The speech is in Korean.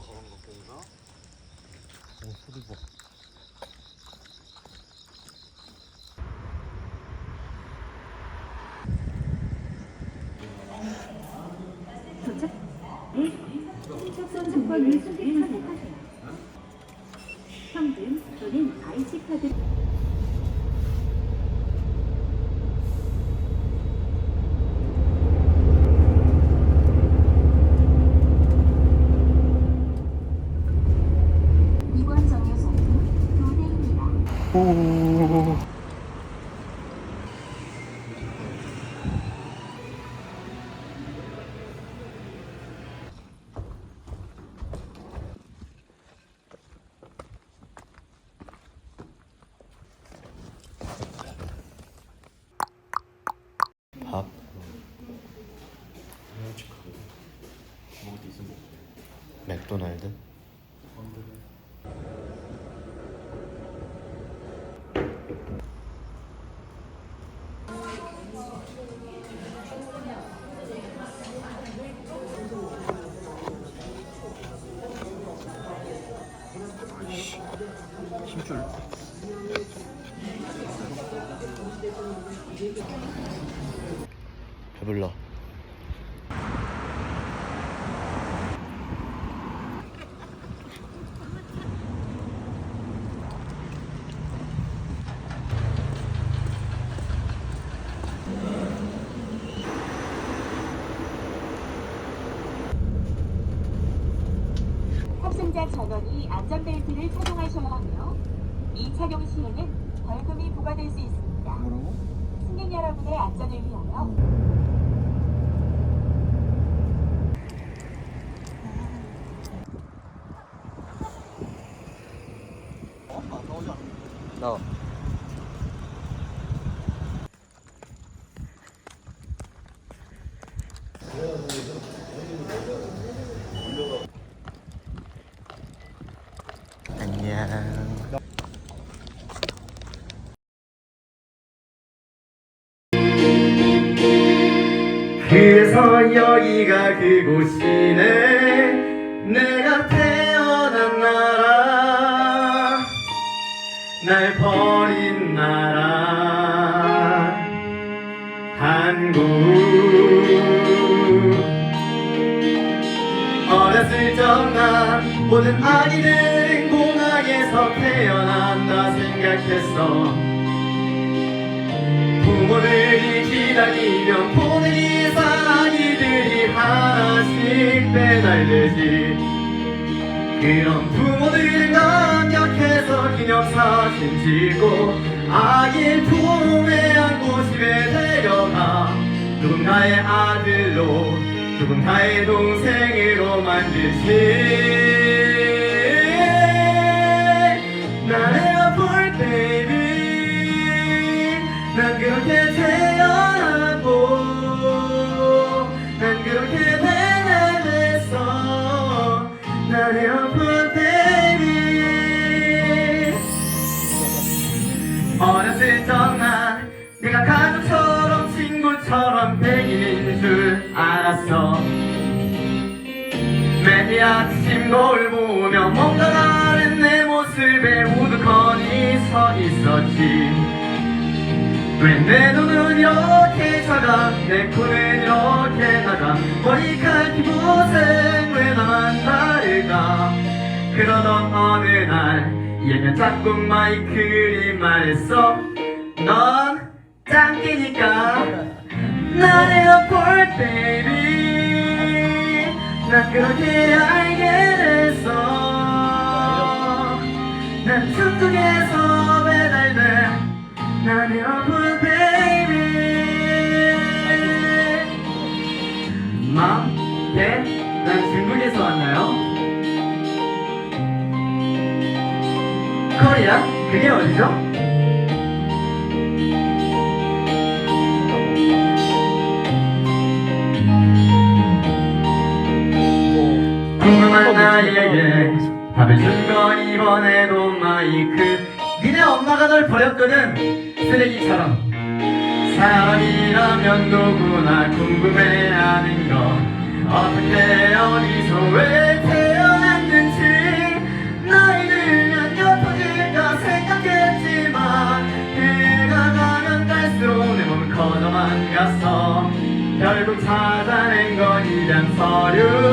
그런 거 보이나? 오 소리 봐. 선택하세요. 현금 또는 IC 카드. 이번 정류소는 도대입니다. 오. 밥. 맥도날드. 힘줄. 배불러. 탑승자 전원이 안전벨트를 착용하셔야 하며 이 착용 시에는 벌금이 부과될 수 있습니다. 승객 여러분의 안전을 위하여 그래서 여기가 그곳이네. 내가 태어난 나라. 날 버린 나라. 한국. 어렸을 적난 모든 아기들은 공항에서 태어난다 생각했어. 부모들이 기다리며 보내기 아기들이 하나씩 배달되지. 그럼 부모들은 감격해서 기념사진 찍고 아기를 품에 안고 집에 데려가 누군가의 아들로 누군가의 동생으로 만들지 난 그렇게 태어나고 난 그렇게 배달됐어. 나의 아픈 베이비 어렸을 적난 내가 가족처럼 친구처럼 백인인 줄 알았어. 매일 아침 거울 보며 뭔가 다른 내 모습에 우두커니 서 있었지 왜 내 눈은 이렇게 작아? 내 코는 이렇게 낮아? 머리칼 피부색 왜 나만 다를까? 그러던 어느 날 얘는 짝꿍 마이클이 말했어. 넌 짱끼니까 나의 어폴 베이비 난 그렇게 알게 됐어. 난 배달된 베이비 맘, 네, 난 중국에서 왔나요? 코리아? 그게 어디죠? 궁금한 나에게 답을 준건 이번에도 마이크 엄마가 널 버렸거든. 쓰레기처럼. 사랑이라면 누구나 궁금해하는 거. 어떻게 어디서 왜 태어났는지. 나이 들면 옅어질까 생각했지만 그가 가면 갈수록 내 몸은 커져만 갔어. 결국 찾아낸 건 이란 서류.